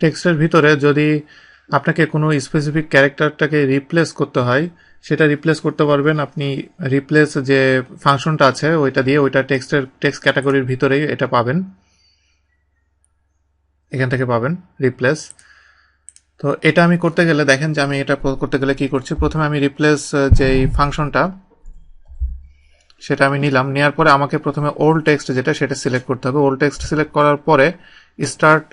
টেক্সটের ভিতরে যদি আপনাকে কোনো স্পেসিফিক ক্যারেক্টারটাকে রিপ্লেস করতে হয়, সেটা রিপ্লেস করতে পারবেন। আপনি রিপ্লেস যে ফাংশনটা আছে, ওইটা দিয়ে ওইটা টেক্সটের টেক্সট ক্যাটাগরির ভিতরেই এটা পাবেন। এখান থেকে পাবেন রিপ্লেস তো এটা আমি করতে গেলে, দেখেন যে আমি এটা করতে গেলে কি করছি? প্রথমে আমি রিপ্লেস যেই ফাংশনটা সেটা আমি নিলাম। নেওয়ার পরে আমাকে প্রথমে ওল্ড টেক্সট যেটা, সেটা সিলেক্ট করতে হবে। ওল্ড টেক্সট সিলেক্ট করার পরে স্টার্ট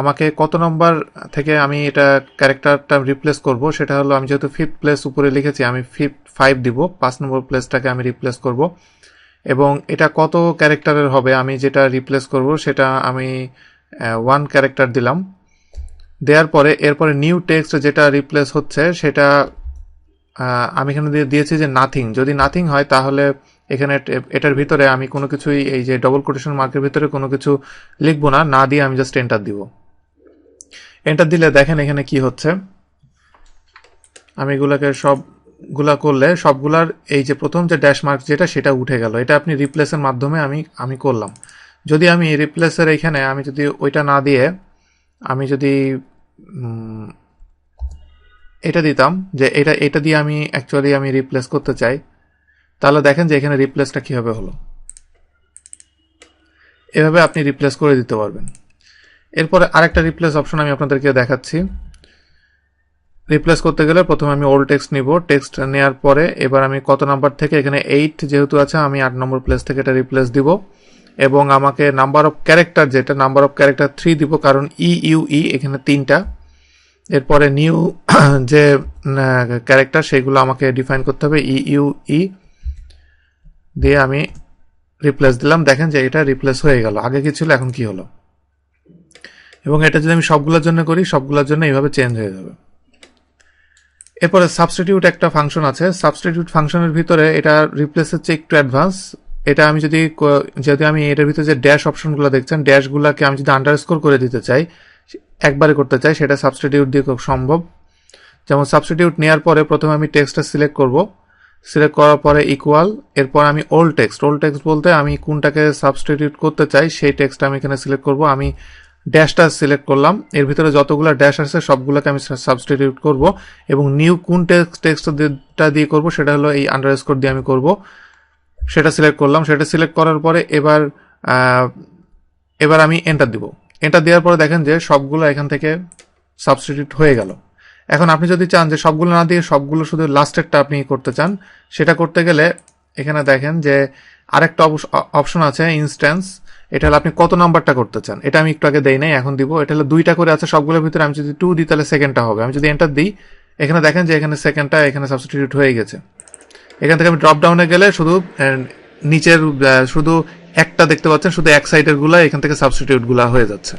আমাকে কত নম্বর থেকে আমি এটা ক্যারেক্টারটা রিপ্লেস করব, সেটা হলো আমি যেহেতু ফিফথ প্লেস উপরে লিখেছি, আমি ফিফথ ফাইভ দিব, পাঁচ নম্বর প্লেসটাকে আমি রিপ্লেস করব। এবং এটা কত ক্যারেক্টারের হবে, আমি যেটা রিপ্লেস করব, সেটা আমি ওয়ান ক্যারেক্টার দিলাম। দেওয়ার পরে, এরপরে নিউ টেক্সট যেটা রিপ্লেস হচ্ছে, সেটা আমি এখানে দিয়ে দিয়েছি যে নাথিং যদি নাথিং হয়, তাহলে এখানে এটার ভিতরে আমি কোনো কিছুই, এই যে ডবল কোটেশন মার্কের ভিতরে কোনো কিছু লিখব না না দিয়ে আমি জাস্ট এন্টার দিব। এন্টার দিলে দেখেন এখানে কি হচ্ছে। আমি এগুলাকে সবগুলা করলে, সবগুলার এই যে প্রথম যে ড্যাশ মার্ক যেটা, সেটা উঠে গেল। এটা আপনি রিপ্লেসের মাধ্যমে আমি আমি করলাম। যদি আমি রিপ্লেসের এখানে আমি যদি ওইটা না দিয়ে, আমি যদি এটা দিতাম যে এটা এটা দিয়ে আমি অ্যাকচুয়ালি আমি রিপ্লেস করতে চাই তাহলে দেখেন যে এখানে রিপ্লেসটা কীভাবে হলো। এভাবে আপনি রিপ্লেস করে দিতে পারবেন। এরপরে আরেকটা রিপ্লেস অপশন আমি আপনাদেরকে দেখাচ্ছি। রিপ্লেস করতে গেলে প্রথমে আমি ওল্ড টেক্সট নিব। টেক্সট নেওয়ার পরে এবার আমি কত নাম্বার থেকে, এখানে এইট যেহেতু আছে, আমি আট নম্বর প্লেস থেকে এটা রিপ্লেস দিব। এবং আমাকে নাম্বার অফ ক্যারেক্টার যেটা নাম্বার অফ ক্যারেক্টার থ্রি দিব, কারণ ই ইউ ই এখানে তিনটা। এরপরে নিউ যে ক্যারেক্টার সেগুলো আমাকে ডিফাইন করতে হবে। ই ইউ ই দিয়ে আমি রিপ্লেস দিলাম। দেখেন যে এটা রিপ্লেস হয়ে গেল। আগে কি ছিল, এখন কি হলো? এবং এটা যদি আমি সবগুলোর জন্য করি, সবগুলোর জন্য এইভাবে চেঞ্জ হয়ে যাবে। এরপরে সাবস্টিটিউট একটা ফাংশন আছে। সাবস্টিটিউট ফাংশনের ভিতরে এটা রিপ্লেস হচ্ছে একটু অ্যাডভান্স এটা আমি যদি যদি আমি এটার ভিতরে যে ড্যাশ অপশনগুলো দেখছেন ড্যাশগুলোকে আমি যদি আন্ডারস্কোর করে দিতে চাই, একবারে করতে চাই, সেটা সাবস্টিটিউট দিয়ে সম্ভব। যেমন সাবস্টিটিউট নেওয়ার পরে প্রথমে আমি টেক্সটটা সিলেক্ট করব। সিলেক্ট করার পরে ইকুয়াল এরপর আমি ওল্ড টেক্সট ওল্ড টেক্সট বলতে আমি কোনটাকে সাবস্টিটিউট করতে চাই, সেই টেক্সটটা আমি এখানে সিলেক্ট করব। আমি ড্যাশটা সিলেক্ট করলাম। এর ভিতরে যতগুলো ড্যাশ আছে, সবগুলোকে আমি সাবস্টিটিউট করব এবং নিউ কোন টেক্সট টেক্সটটা দিয়ে করব, সেটা হলো এই আন্ডারস্কোর দিয়ে আমি করব। সেটা সিলেক্ট করলাম। সেটা সিলেক্ট করার পরে এবার এবার আমি এন্টার দিব। এন্টার দেওয়ার পরে দেখেন যে সবগুলো এখান থেকে সাবস্টিটিউট হয়ে গেল। এখন আপনি যদি চান যে সবগুলো না দিয়ে সবগুলো শুধু লাস্টেরটা আপনি করতে চান, সেটা করতে গেলে এখানে দেখেন যে আরেকটা অপশন আছে ইনস্ট্যান্স এটা হলো আপনি কত নাম্বারটা করতে চান। এটা আমি একটু আগে দেই নাই, এখন দিব। এটা হলো দুইটা করে আছে, সবগুলোর ভিতরে আমি যদি টু দিই, তাহলে সেকেন্ডটা হবে। আমি যদি এন্টার দিই, এখানে দেখেন যে এখানে সেকেন্ডটা এখানে সাবস্টিটিউট হয়ে গেছে। এখান থেকে আমি ড্রপ ডাউনে গেলে শুধু নিচের শুধু একটা দেখতে পাচ্ছেন, শুধু এক সাইডেরগুলা, এখান থেকে সাবস্টিটিউটগুলা হয়ে যাচ্ছে।